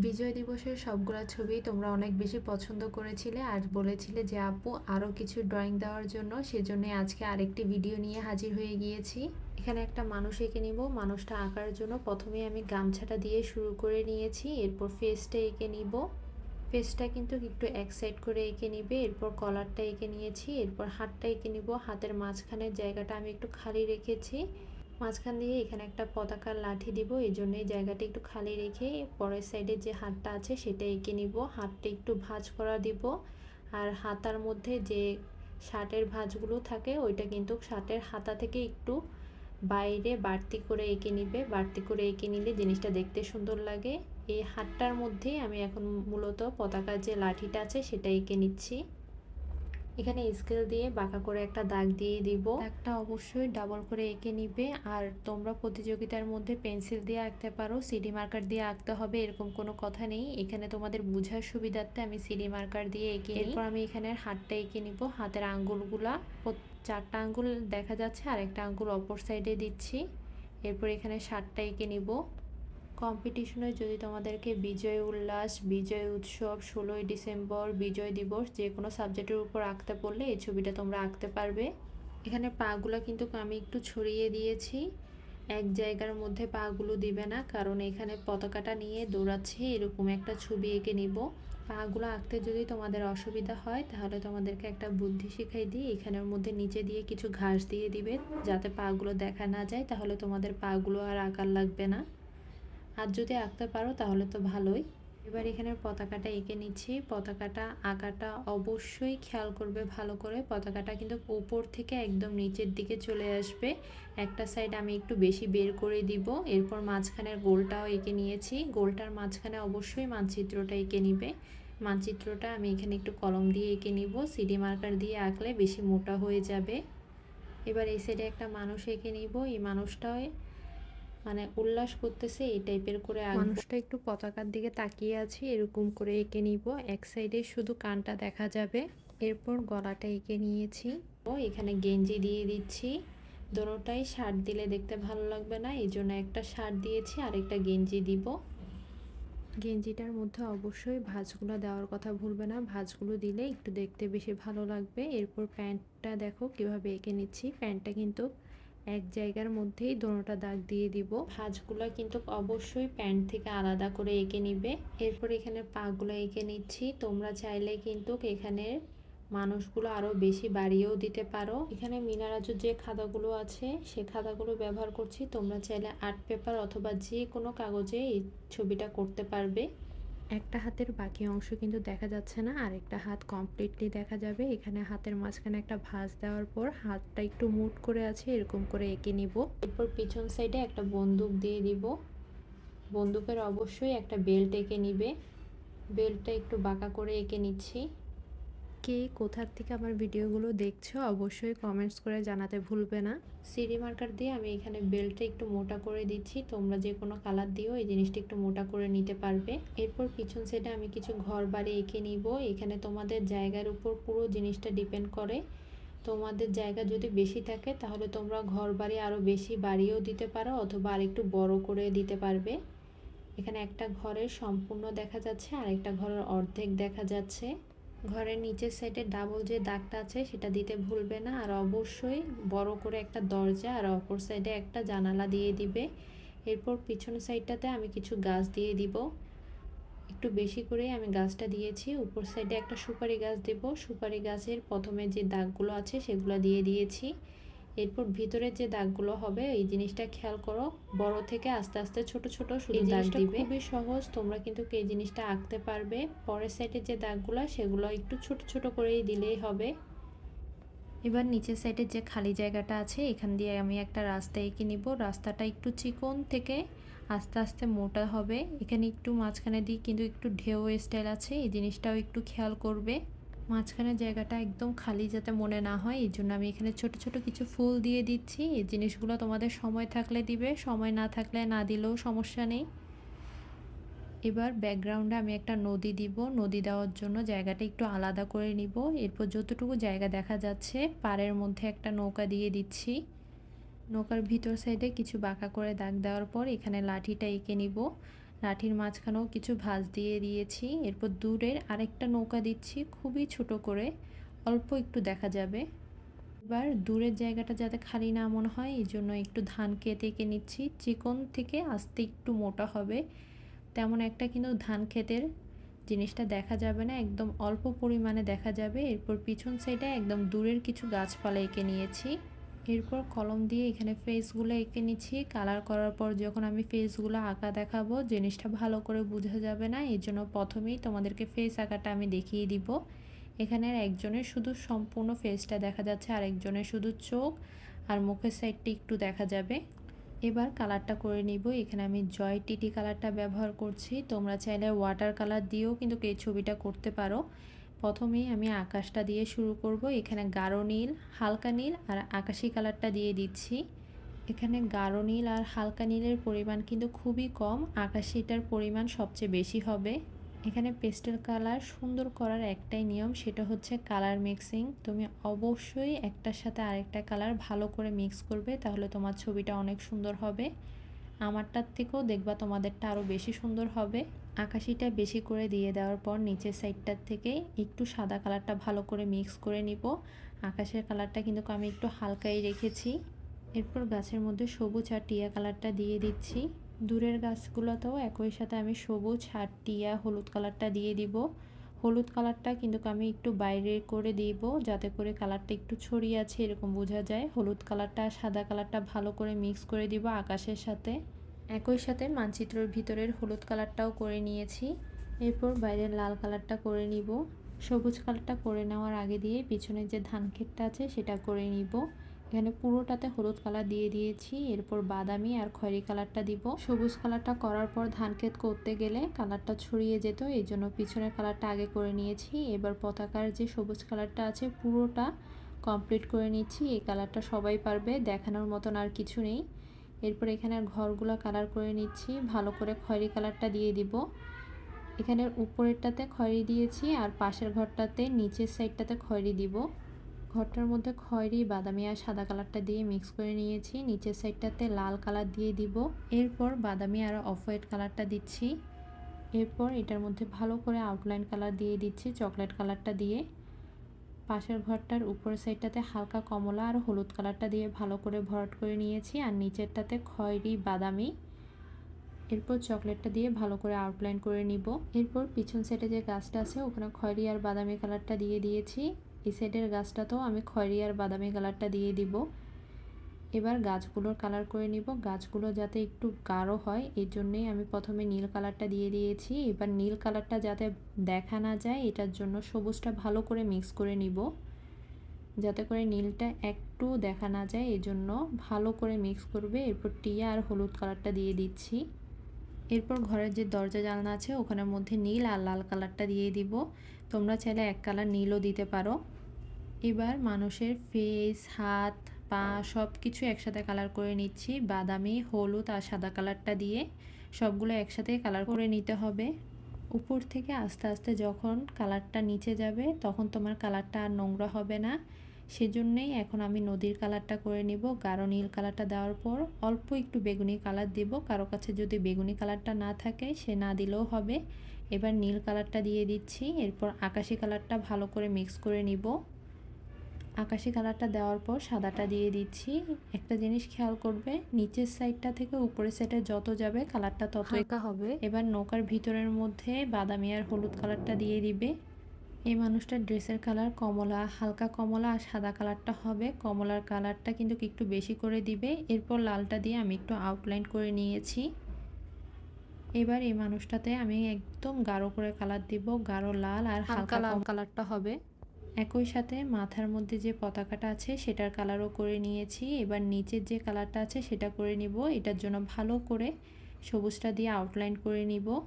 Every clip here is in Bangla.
বিজয় দিবসের সবগুলা ছবি তোমরা অনেক বেশি পছন্দ করেছিলে আর বলেছিলে যে, আপু আরও কিছু ড্রয়িং দেওয়ার জন্য, সেজন্য আজকে আরেকটি ভিডিও নিয়ে হাজির হয়ে গিয়েছি। এখানে একটা মানুষ এঁকে নিব। মানুষটা আঁকার জন্য প্রথমে আমি গামছাটা দিয়ে শুরু করে নিয়েছি, এরপর ফেসটা এঁকে নিব। ফেসটা কিন্তু একটু এক সাইড করে এঁকে নিবে, এরপর কলারটা এঁকে নিয়েছি, এরপর হাতটা এঁকে নিব। হাতের মাঝখানের জায়গাটা আমি একটু খালি রেখেছি। মাঝখান দিয়ে এখানে একটা পতাকার লাঠি দিব, এই জন্য এই জায়গাটা একটু খালি রেখে পরের সাইডে যে হাতটা আছে সেটা এঁকে নিব। হাতটা একটু ভাঁজ করা দিব। আর হাতার মধ্যে যে শার্টের ভাঁজগুলো থাকে, ওইটা কিন্তু শার্টের হাতা থেকে একটু বাইরে বাড়তি করে এঁকে নিবে। বাড়তি করে এঁকে নিলে জিনিসটা দেখতে সুন্দর লাগে। এই হাতটার মধ্যেই আমি এখন মূলত পতাকার যে লাঠিটা আছে সেটা এঁকে নিচ্ছি। এখানে স্কেল দিয়ে বাঁকা করে একটা দাগ দিয়ে দিব। একটা অবশ্যই ডাবল করে এঁকে নিবে। আর তোমরা প্রতিযোগিতার মধ্যে পেন্সিল দিয়ে আঁকতে পারো সিডি মার্কার দিয়ে আঁকতে হবে এরকম কোনো কথা নেই। এখানে তোমাদের বোঝার সুবিধার্থে আমি সিডি মার্কার দিয়ে এঁকে এরপর আমি এখানে হাতটা এঁকে নিব হাতের আঙ্গুলগুলা। চারটা আঙ্গুল দেখা যাচ্ছে আর একটা আঙ্গুল অপর সাইডে দিচ্ছি। এরপর এখানে শার্টটা এঁকে নিব। কম্পিটিশনে যদি তোমাদেরকে বিজয় উল্লাস, বিজয় উৎসব, ষোলোই ডিসেম্বর, বিজয় দিবস যে কোনো সাবজেক্টের উপর আঁকতে পড়লে এই ছবিটা তোমরা আঁকতে পারবে। এখানে পাগুলো কিন্তু আমি একটু ছড়িয়ে দিয়েছি। এক জায়গার মধ্যে পাগুলো দিবে না, কারণ এখানে পতাকাটা নিয়ে দৌড়াচ্ছে, এরকম একটা ছবি এঁকে নিব। পাগুলো আঁকতে যদি তোমাদের অসুবিধা হয়, তাহলে তোমাদেরকে একটা বুদ্ধি শিখাই দিই এখানের মধ্যে নিচে দিয়ে কিছু ঘাস দিয়ে দিবে, যাতে পাগুলো দেখা না যায়, তাহলে তোমাদের পাগুলো আর আঁকার লাগবে না। আর যদি আঁকতে পারো তাহলে তো ভালোই। এবার এখানে পতাকাটা এঁকে নিচ্ছি। পতাকাটা আঁকাটা অবশ্যই খেয়াল করবে ভালো করে। পতাকাটা কিন্তু উপর থেকে একদম নিচের দিকে চলে আসবে। একটা সাইড আমি একটু বেশি বের করে দিব। এরপর মাঝখানের গোলটাও এঁকে নিয়েছি। গোলটার মাঝখানে অবশ্যই মানচিত্রটা এঁকে নিবে। মানচিত্রটা আমি এখানে একটু কলম দিয়ে এঁকে নিব। সিডি মার্কার দিয়ে আঁকলে বেশি মোটা হয়ে যাবে। এবার এই সাইডে একটা মানুষ এঁকে নিব। এই মানুষটাও মানে উল্লাস করতেছে এই টাইপের করে মানুষটা একটু পতাকার দিকে তাকিয়ে আছি এরকম করে এঁকে নিব। এক সাইডে শুধু কানটা দেখা যাবে। এরপর গলাটা এঁকে নিয়েছি। ও এখানে গেঞ্জি দিয়ে দিচ্ছি। দোনোটাই শার্ট দিলে দেখতে ভালো লাগবে না এই জন্য একটা শার্ট দিয়েছি আর একটা গেঞ্জি দিব। গেঞ্জিটার মধ্যে অবশ্যই ভাঁজগুলো দেওয়ার কথা ভুলবে না। ভাঁজগুলো দিলে একটু দেখতে বেশি ভালো লাগবে। এরপর প্যান্টটা দেখো কীভাবে এঁকে নিচ্ছি। প্যান্টটা কিন্তু এক জায়গার মধ্যেই দোনোটা দাগ দিয়ে দিব। ভাঁজগুলো কিন্তু অবশ্যই প্যান্ট থেকে আলাদা করে এঁকে নিবে। এরপর এখানে পাগুলো এঁকে নিচ্ছি। তোমরা চাইলে কিন্তু এখানে মানুষগুলো আরও বেশি বাড়িয়েও দিতে পারো। এখানে মিনারাজুর যে খাতাগুলো আছে, সে খাতাগুলো ব্যবহার করছি। তোমরা চাইলে আর্ট পেপার অথবা যে কোনো কাগজে এই ছবিটা করতে পারবে। একটা হাতের বাকি অংশ কিন্তু দেখা যাচ্ছে না আর একটা হাত কমপ্লিটলি দেখা যাবে। এখানে হাতের মাঝখানে একটা ভাঁজ দেওয়ার পর হাতটা একটু মুট করে আছে, এরকম করে এঁকে নিব। এরপর পিছন সাইডে একটা বন্দুক দিয়ে দিব। বন্দুকের অবশ্যই একটা বেল্ট এঁকে নিবে। বেল্টটা একটু বাঁকা করে এঁকে নিচ্ছি। কে কোথার থেকে আমার ভিডিওগুলো দেখছ, অবশ্যই কমেন্টস করে জানাতে ভুলবে না। সিডি মার্কার দিয়ে আমি এখানে বেল্টটা একটু মোটা করে দিচ্ছি। তোমরা যে কোনো কালার দিয়েও এই জিনিসটা একটু মোটা করে নিতে পারবে। এরপর পিছন সাইডে আমি কিছু ঘর বাড়ি এঁকে নিব। এখানে তোমাদের জায়গার উপর পুরো জিনিসটা ডিপেন্ড করে। তোমাদের জায়গা যদি বেশি থাকে, তাহলে তোমরা ঘর বাড়ি আরও বেশি বাড়িয়েও দিতে পারো অথবা আরেকটু বড় করে দিতে পারবে। এখানে একটা ঘরের সম্পূর্ণ দেখা যাচ্ছে আর একটা ঘরের অর্ধেক দেখা যাচ্ছে। ঘরের নিচের সাইডে ডাবল যে দাগটা আছে, সেটা দিতে ভুলবে না। আর অবশ্যই বড় করে একটা দরজা আর অপর সাইডে একটা জানালা দিয়ে দিবে। এরপর পিছনের সাইডটাতে আমি কিছু গাছ দিয়ে দিব। একটু বেশি করে আমি গাছটা দিয়েছি। উপর সাইডে একটা সুপারি গাছ দেব। সুপারি গাছের প্রথমে যে দাগগুলো আছে, সেগুলো দিয়ে দিয়েছি। এরপর ভিতরে যে দাগগুলো হবে এই জিনিসটা খেয়াল করো। বড় থেকে আস্তে আস্তে ছোট ছোট শুধু দাগ দিবে। খুবই সহজ তোমরা কিন্তু এই জিনিসটা আঁকতে পারবে। পরের সাইডে যে দাগগুলো সেগুলো একটু ছোট ছোট করেই দিলেই হবে। এবার নিচের সাইডে যে খালি জায়গাটা আছে এখান দিয়ে আমি একটা রাস্তা এঁকে নিব। রাস্তাটা একটু চিকন থেকে আস্তে আস্তে মোটা হবে। এখানে একটু মাঝখানে দিয়ে কিন্তু একটু ঢেউ স্টাইল আছে এই জিনিসটাও একটু খেয়াল করবে। মাঝখানের জায়গাটা একদম খালি যাতে মনে না হয়, এই জন্য আমি এখানে ছোট ছোট কিছু ফুল দিয়ে দিচ্ছি। এই জিনিসগুলো তোমাদের সময় থাকলে দিবে, সময় না থাকলে না দিলেও সমস্যা নেই। এবার ব্যাকগ্রাউন্ডে আমি একটা নদী দিব, নদী দেওয়ার জন্য জায়গাটা একটু আলাদা করে নিব। এরপর যতটুকু জায়গা দেখা যাচ্ছে, পাড়ের মধ্যে একটা নৌকা দিয়ে দিচ্ছি। নৌকার ভিতর সাইডে কিছু বাঁকা করে দাগ দেওয়ার পর এখানে লাঠিটা এঁকে নিব। লাঠির মাঝখানেও কিছু ভাঁজ দিয়ে দিয়েছি। এরপর দূরের আরেকটা নৌকা দিচ্ছি, খুবই ছোট করে। অল্প একটু দেখা যাবে। এবার দূরের জায়গাটা যাতে খালি না মনে হয়, এই জন্য একটু ধান কেটে এঁকে নিচ্ছি। চিকন থেকে আস্তে একটু মোটা হবে। তেমন একটা কিন্তু ধান ক্ষেতের জিনিসটা দেখা যাবে না, একদম অল্প পরিমাণে দেখা যাবে। এরপর পিছন সাইডে একদম দূরের কিছু গাছপালা এঁকে নিয়েছি। এরপর কলম দিয়ে এখানে ফেসগুলো এঁকে নিচ্ছি। কালার করার পর যখন আমি ফেসগুলো আঁকা দেখাবো, জিনিসটা ভালো করে বোঝা যাবে না। এই জন্য প্রথমেই তোমাদেরকে ফেস আঁকাটা আমি দেখিয়ে দিব। এখানে একজনের শুধু সম্পূর্ণ ফেসটা দেখা যাচ্ছে আর একজনের শুধু চোখ আর মুখের সাইডটি একটু দেখা যাবে। এবার কালারটা করে নিব। এখানে আমি জয় টিটি কালারটা ব্যবহার করছি। তোমরা চাইলে ওয়াটার কালার দিয়েও কিন্তু এই ছবিটা করতে পারো। প্রথমেই আমি আকাশটা দিয়ে শুরু করব। এখানে গাঢ় নীল, হালকা নীল আর আকাশি কালারটা দিয়ে দিচ্ছি। এখানে গাঢ় নীল আর হালকা নীলের পরিমাণ কিন্তু খুবই কম। আকাশিটার পরিমাণ সবচেয়ে বেশি হবে। এখানে পেস্টেল কালার সুন্দর করার একটাই নিয়ম, সেটা হচ্ছে কালার মিক্সিং। তুমি অবশ্যই একটার সাথে আরেকটা কালার ভালো করে মিক্স করবে, তাহলে তোমার ছবিটা অনেক সুন্দর হবে। আমারটার থেকেও দেখবা তোমাদেরটা আরও বেশি সুন্দর হবে। আকাশিটা বেশি করে দিয়ে দেওয়ার পর নিচের সাইডটার থেকে একটু সাদা কালারটা ভালো করে মিক্স করে নিব। আকাশের কালারটা কিন্তু আমি একটু হালকাই রেখেছি। এরপর গাছের মধ্যে সবুজ আর টিয়া কালারটা দিয়ে দিচ্ছি। দূরের গাছগুলোতেও একই সাথে আমি সবুজ আর টিয়া হলুদ কালারটা দিয়ে দিব। হলুদ কালারটা কিন্তু আমি একটু বাইরে করে দিব, যাতে করে কালারটা একটু ছড়িয়ে আছে, এরকম বোঝা যায়। হলুদ কালারটা আর সাদা কালারটা ভালো করে মিক্স করে দিব আকাশের সাথে। একই সাথে মানচিত্রের ভিতরের হলুদ কালারটাও করে নিয়েছি। এরপর বাইরের লাল কালারটা করে নিব। সবুজ কালারটা করে নেওয়ার আগে দিয়ে পিছনের যে ধান ক্ষেতটা আছে, সেটা করে নিব। এখানে পুরোটাতে হলুদ কালার দিয়ে দিয়েছি। এরপর বাদামি আর খয়েরি কালারটা দিব। সবুজ কালারটা করার পর ধান ক্ষেত করতে গেলে কালারটা ছড়িয়ে যেত, এই জন্য পিছনের কালারটা আগে করে নিয়েছি। এবার পতাকার যে সবুজ কালারটা আছে পুরোটা কমপ্লিট করে নিচ্ছি। এই কালারটা সবাই পারবে, দেখানোর মতন আর কিছু নেই। এরপর এখানে ঘরগুলো কালার করে নিচ্ছি। ভালো করে খয়েরি কালারটা দিয়ে দিব। এখানের উপরেরটাতে খয়েরি দিয়েছি আর পাশের ঘরটাতে নিচের সাইডটাতে খয়েরি দিব। ঘরটার মধ্যে খয়েরি, বাদামি আর সাদা কালারটা দিয়ে মিক্স করে নিয়েছি। নিচের সাইডটাতে লাল কালার দিয়ে দিব। এরপর বাদামি আর অফ হোয়াইট কালারটা দিচ্ছি। এরপর এটার মধ্যে ভালো করে আউটলাইন কালার দিয়ে দিচ্ছি, চকলেট কালারটা দিয়ে। পাশের ঘরটার উপরের সাইডটাতে হালকা কমলা আর হলুদ কালারটা দিয়ে ভালো করে ভরাট করে নিয়েছি। আর নিচেরটাতে খয়েরি, বাদামি, এরপর চকলেটটা দিয়ে ভালো করে আউটলাইন করে নিব। এরপর পিছন সাইডে যে গাছটা আছে, ওখানে খয়েরি আর বাদামি কালারটা দিয়ে দিয়েছি। এই সাইডের গাছটাতেও আমি খয়েরি আর বাদামি কালারটা দিয়ে দিব। এবার গাছগুলোর কালার করে নিব। গাছগুলো যাতে একটু গাঢ় হয়, এর জন্যেই আমি প্রথমে নীল কালারটা দিয়ে দিয়েছি। এবার নীল কালারটা যাতে দেখা না যায়, এটার জন্য সবুজটা ভালো করে মিক্স করে নিব। যাতে করে নীলটা একটু দেখা না যায় এই জন্য ভালো করে মিক্স করবে। এরপর টিয়া আর হলুদ কালারটা দিয়ে দিচ্ছি। এরপর ঘরের যে দরজা জানলা আছে, ওখানের মধ্যে নীল আর লাল কালারটা দিয়ে দিব। তোমরা চাইলে এক কালার নীলও দিতে পারো। এবার মানুষের ফেস হাত, পা সব কিছু একসাথে কালার করে নিচ্ছি। বাদামি, হলুদ আর সাদা কালারটা দিয়ে সবগুলো একসাথে কালার করে নিতে হবে। উপর থেকে আস্তে আস্তে যখন কালারটা নিচে যাবে, তখন তোমার কালারটা আর নোংরা হবে না। সেজন্যেই এখন আমি নদীর কালারটা করে নিব। গাঢ় নীল কালারটা দেওয়ার পর অল্প একটু বেগুনি কালার দেব। কারও কাছে যদি বেগুনি কালারটা না থাকে, সে না দিলেও হবে। এবার নীল কালারটা দিয়ে দিচ্ছি। এরপর আকাশি কালারটা ভালো করে মিক্স করে নিব। আকাশি কালারটা দেওয়ার পর সাদাটা দিয়ে দিচ্ছি। একটা জিনিস খেয়াল করবে নিচের সাইডটা থেকে উপরের সাইডে যত যাবে কালারটা তত একা হবে। এবার নৌকার ভিতরের মধ্যে বাদামি আর হলুদ কালারটা দিয়ে দিবে। এই মানুষটার ড্রেসের কালার কমলা হালকা কমলা আর সাদা কালারটা হবে। কমলার কালারটা কিন্তু একটু বেশি করে দিবে। এরপর লালটা দিয়ে আমি একটু আউটলাইন করে নিয়েছি। এবার এই মানুষটাতে আমি একদম গাঢ় করে কালার দিব গাঢ় লাল আর হালকা লাল কালারটা হবে। একই সাথে মাথার মধ্যে যে পতাকাটা আছে সেটার কালারও করে নিয়েছি। এবার নিচের যে কালারটা আছে সেটা করে নিব। এটার জন্য ভালো করে সবুজটা দিয়ে আউটলাইন করে নিব।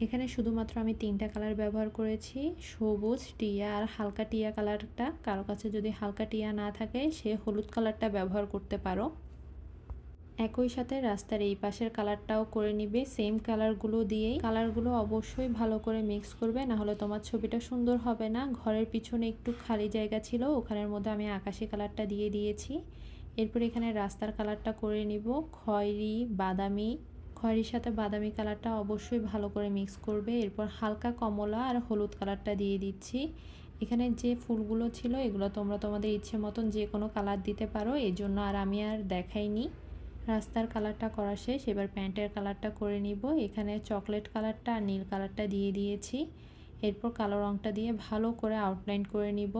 এখানে শুধুমাত্র আমি তিনটা কালার ব্যবহার করেছি। সবুজ টিয়া আর হালকা টিয়া কালারটা কারও কাছে যদি হালকা টিয়া না থাকে, সে হলুদ কালারটা ব্যবহার করতে পারো। একই সাথে রাস্তার এই পাশের কালারটাও করে নিবে। সেম কালারগুলো দিয়েই কালারগুলো অবশ্যই ভালো করে মিক্স করবে না হলে তোমার ছবিটা সুন্দর হবে না। ঘরের পিছনে একটু খালি জায়গা ছিল, ওখানের মধ্যে আমি আকাশি কালারটা দিয়ে দিয়েছি। এরপর এখানে রাস্তার কালারটা করে নিব। খয়েরি, বাদামি, খয়েরির সাথে বাদামি কালারটা অবশ্যই ভালো করে মিক্স করবে। এরপর হালকা কমলা আর হলুদ কালারটা দিয়ে দিচ্ছি। এখানে যে ফুলগুলো ছিল, এগুলো তোমরা তোমাদের ইচ্ছে মতন যে কোনো কালার দিতে পারো। এই জন্য আর আমি আর দেখাইনি। রাস্তার কালারটা করা শেষ, এবার প্যান্টের কালারটা করে নিব। এখানে চকলেট কালারটা আর নীল কালারটা দিয়ে দিয়েছি। এরপর কালো রঙটা দিয়ে ভালো করে আউটলাইন করে নিব।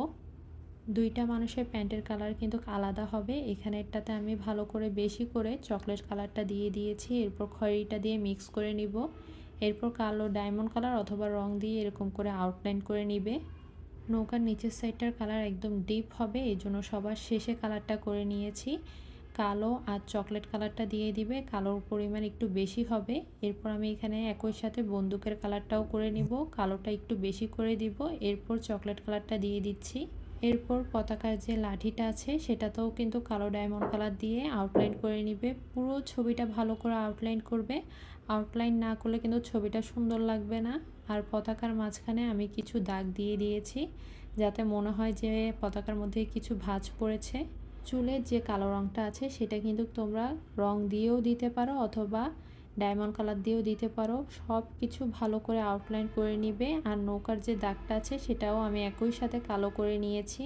দুইটা মানুষের প্যান্টের কালার কিন্তু আলাদা হবে। এখানেরটাতে আমি ভালো করে বেশি করে চকলেট কালারটা দিয়ে দিয়েছি। এরপর খয়েরিটা দিয়ে মিক্স করে নিব। এরপর কালো ডায়মন্ড কালার অথবা রং দিয়ে এরকম করে আউটলাইন করে নিবে। নৌকার নিচের সাইডটার কালার একদম ডিপ হবে এই জন্য সবার শেষে কালারটা করে নিয়েছি। কালো আর চকলেট কালারটা দিয়ে দিবে। কালোর পরিমাণ একটু বেশি হবে। এরপর আমি এখানে একই সাথে বন্দুকের কালারটাও করে নিব। কালোটা একটু বেশি করে দিব। এরপর চকলেট কালারটা দিয়ে দিচ্ছি। এরপর পতাকার যে লাঠিটা আছে, সেটাতেও কিন্তু কালো ডায়মন্ড কালার দিয়ে আউটলাইন করে নিবে। পুরো ছবিটা ভালো করে আউটলাইন করবে। আউটলাইন না করলে কিন্তু ছবিটা সুন্দর লাগবে না। আর পতাকার মাঝখানে আমি কিছু দাগ দিয়ে দিয়েছি, যাতে মনে হয় যে পতাকার মধ্যে কিছু ভাঁজ পড়েছে। চুলের যে কালো রঙটা আছে, সেটা কিন্তু তোমরা রং দিয়েও দিতে পারো অথবা ডায়মন্ড কালার দিয়েও দিতে পারো। সব কিছু ভালো করে আউটলাইন করে নিবে। আর নৌকার যে দাগটা আছে, সেটাও আমি একই সাথে কালো করে নিয়েছি।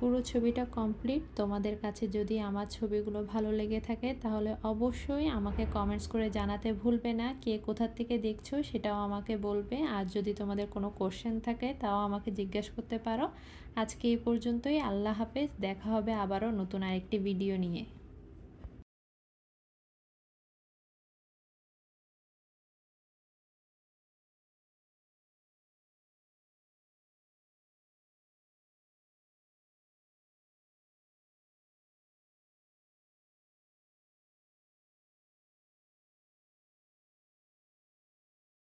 পুরো ছবিটা কমপ্লিট তোমাদের কাছে যদি আমার ছবিগুলো ভালো লেগে থাকে, তাহলে অবশ্যই আমাকে কমেন্টস করে জানাতে ভুলবে না। কে কোথার থেকে দেখছ সেটাও আমাকে বলবে। আর যদি তোমাদের কোনো কোশ্চেন থাকে, তাও আমাকে জিজ্ঞেস করতে পারো। আজকে এই পর্যন্তই। আল্লাহ হাফেজ। দেখা হবে আবারও নতুন আরেকটি ভিডিও নিয়ে।